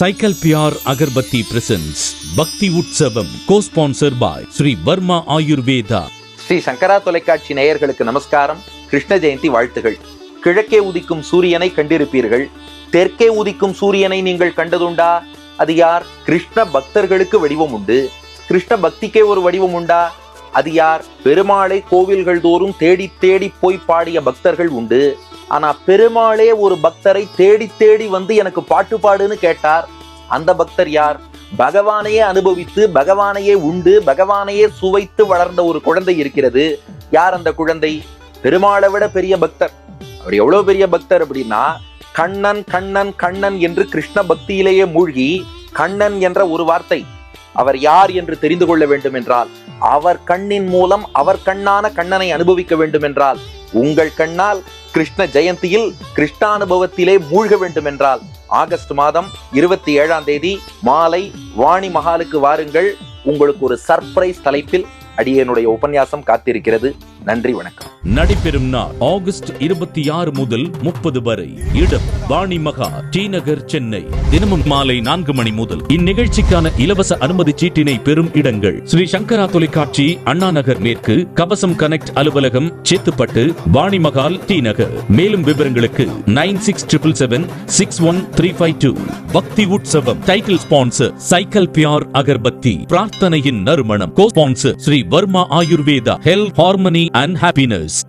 Cycle pure agarbatti presence பக்தி உற்சவம் கோஸ்பான்சர் பாய் ஸ்ரீ வர்மா ஆயுர்வேதா ஸ்ரீ சங்கரா தொலைக்காட்சி நேயர்களுக்கு நமஸ்காரம். கிருஷ்ண ஜெயந்தி வாழ்த்துகள். கிழக்கே உதிக்கும் சூரியனை கண்டிருப்பீர்கள். தெற்கே உதிக்கும் சூரியனை நீங்கள் கண்டதுண்டா? அது யார்? கிருஷ்ண பக்தர்களுக்கு வடிவம் உண்டு. கிருஷ்ண பக்திக்கே ஒரு வடிவம் உண்டா? அது யார்? பெருமாளை கோவில்கள் தோறும் தேடி தேடி போய் பாடிய பக்தர்கள் உண்டு. ஆனா பெருமாளே ஒரு பக்தரை தேடி தேடி வந்து எனக்கு பாட்டு பாடுன்னு கேட்டார். அந்த பக்தர் யார்? பகவானையே அனுபவித்து பகவானையே உண்டு பகவானையே சுவைத்து வளர்ந்த ஒரு குழந்தை இருக்கிறது. யார் அந்த குழந்தை? பெருமாளை விட பெரிய பக்தர். அவர் எவ்வளவு பெரிய பக்தர் அப்படின்னா கண்ணன் கண்ணன் கண்ணன் என்று கிருஷ்ண பக்தியிலேயே மூழ்கி கண்ணன் என்ற ஒரு வார்த்தை அவர் யார் என்று தெரிந்து கொள்ள வேண்டும் என்றால் அவர் கண்ணின் மூலம் அவர் கண்ணான கண்ணனை அனுபவிக்க வேண்டும் என்றால் உங்கள் கண்ணால் கிருஷ்ண ஜெயந்தியில் கிருஷ்ணானுபவத்திலே மூழ்க வேண்டும் என்றால் ஆகஸ்ட் மாதம் இருபத்தி ஏழாம் தேதி மாலை வாணி மகாலுக்கு வாருங்கள். உங்களுக்கு ஒரு சர்ப்ரைஸ் தலைப்பில் அடியனுடைய உபன்யாசம் காத்திருக்கிறது. நன்றி வணக்கம். நடைபெறும் நாள் ஆகஸ்ட் இருபத்தி ஆறு முதல் முப்பது வரை. இடம் வாணி மகா டி நகர் சென்னை. தினமும் மாலை நான்கு மணி முதல். இந்நிகழ்ச்சிக்கான இலவச அனுமதி சீட்டினை பெறும் இடங்கள். ஸ்ரீ சங்கரா தொலைக்காட்சி அண்ணா நகர் மேற்கு கவசம் கனெக்ட் அலுவலகம் சேத்துப்பட்டு வாணி மகால் டி நகர். மேலும் விவரங்களுக்கு nine six triple seven six one three five two. பக்தி உற்சவம். Title sponsor cycle pure agarbatti. பிரார்த்தனையின் நறுமணம். Co sponsor Shri Varma Ayurveda health harmony and happiness.